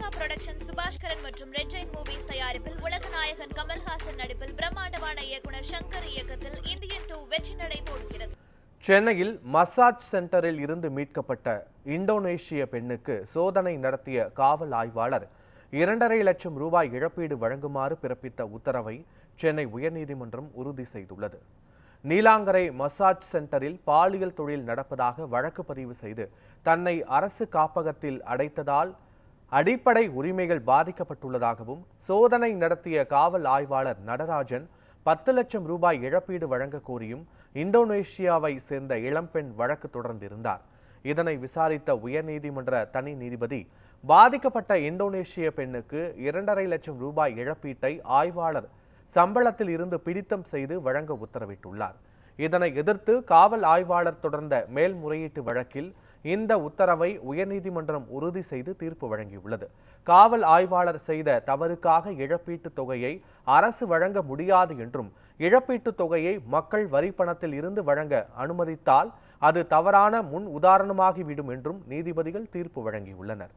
Lyca production Subaskaran மற்றும் red Jain movies தயாரிப்பில் உலக நாயகன் கமல்ஹாசன் நடிப்பில் பிரம்மாண்டமான இயக்குனர் சங்கர் இயக்கத்தில் இந்தியன் டூ வெற்றி நடை போடுகிறது. சென்னையில் மசாஜ் சென்டரில் இருந்து மீட்கப்பட்ட இந்தோனேஷிய பெண்ணுக்கு சோதனை நடத்திய காவல் ஆய்வாளர் இரண்டரை லட்சம் ரூபாய் இழப்பீடு வழங்குமாறு பிறப்பித்த உத்தரவை சென்னை உயர்நீதிமன்றம் உறுதி செய்துள்ளது. நீலாங்கரை மசாஜ் சென்டரில் பாலியல் தொழில் நடப்பதாக வழக்கு பதிவு செய்து தன்னை அரசு காப்பகத்தில் அடைத்ததால் அடிப்படை உரிமைகள் பாதிக்கப்பட்டுள்ளதாகவும் சோதனை நடத்திய காவல் ஆய்வாளர் நடராஜன் பத்து லட்சம் ரூபாய் இழப்பீடு வழங்க கோரியும் இந்தோனேஷியாவை சேர்ந்த இளம்பெண் வழக்கு தொடர்ந்திருந்தார். இதனை விசாரித்த உயர்நீதிமன்ற தனி நீதிபதி பாதிக்கப்பட்ட இந்தோனேஷிய பெண்ணுக்கு இரண்டரை லட்சம் ரூபாய் இழப்பீட்டை ஆய்வாளர் சம்பளத்தில் இருந்து பிடித்தம் செய்து வழங்க உத்தரவிட்டுள்ளார். இதனை எதிர்த்து காவல் ஆய்வாளர் தொடர்ந்த மேல்முறையீட்டு வழக்கில் இந்த உத்தரவை உயர்நீதிமன்றம் உறுதி செய்து தீர்ப்பு வழங்கியுள்ளது. காவல் ஆய்வாளர் செய்த தவறுக்காக இழப்பீட்டுத் தொகையை அரசு வழங்க முடியாது என்றும் இழப்பீட்டுத் தொகையை மக்கள் வரிப்பணத்தில் இருந்து வழங்க அனுமதித்தால் அது தவறான முன் உதாரணமாகிவிடும் என்றும் நீதிபதிகள் தீர்ப்பு வழங்கியுள்ளனர்.